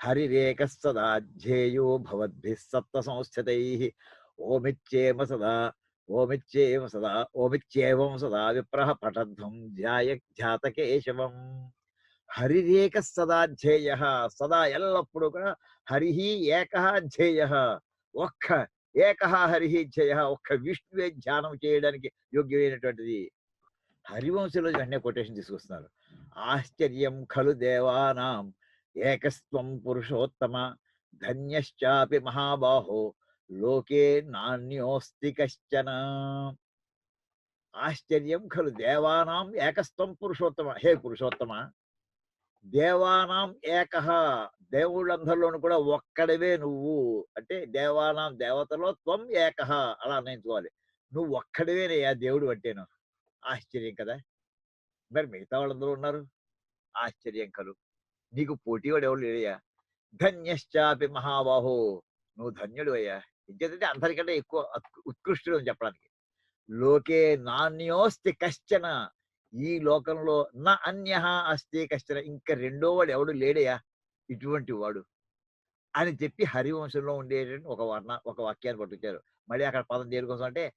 హరిరేక సదా ధ్యేయో భవద్భిः సప్త సంస్థితై ఓమిచ్చేమ సదా ఓమిచ్చేమ సదా ఓమిచ్చేవం సదా విప్రహ పఠధ్వం ధ్యాయ ధ్యాత కేశవం హరిరేక సదా ధ్యేయ సదా ఎల్లప్పుడూ కూడా హరి ఏక ధ్యేయ। ఒక్క ఏక హరి ధ్యేయ ఒక్క విష్ణువే ధ్యానం చేయడానికి యోగ్యమైనటువంటిది హరివంశంలో వెంటనే కొటేషన్ తీసుకొస్తున్నారు। ఆశ్చర్యం ఖలు దేవానాం ఏకస్త్వం పురుషోత్తమ ధన్యశ్చాపి మహాబాహో లోకే నాణ్యోస్తి కశ్చన ఆశ్చర్యం ఖలు దేవానాం ఏకస్త్వం పురుషోత్తమ. హే పురుషోత్తమ దేవానాం ఏక దేవుళ్ళందరిలోను కూడా ఒక్కడవే నువ్వు. అంటే దేవానాం దేవతలో త్వం ఏక అలా అన్వయించుకోవాలి నువ్వు ఒక్కడవేనయ్యా దేవుడు అంటేను. ఆశ్చర్యం కదా. మరి మిగతా వాళ్ళందరూ ఉన్నారు? ఆశ్చర్యం కలు నీకు పోటీవాడు ఎవరు లేడయ్యా? ధన్యశ్చాపి మహాబాహో. నువ్వు ధన్యుడు అయ్యా. ఇంకేదంటే అందరికంటే ఎక్కువ ఉత్కృష్టుడు అని చెప్పడానికి. లోకే నాణ్యోస్తి కశ్చన. ఈ లోకంలో నా అన్య అస్తి కశ్చన. ఇంకా రెండో వాడు ఎవడు లేడయ్యా? ఇటువంటి వాడు. అని చెప్పి హరివంశంలో ఉండేటువంటి ఒక వర్ణ ఒక వాక్యాన్ని పట్టుకొచ్చారు. మళ్ళీ అక్కడ పదం దేనికోసం అంటే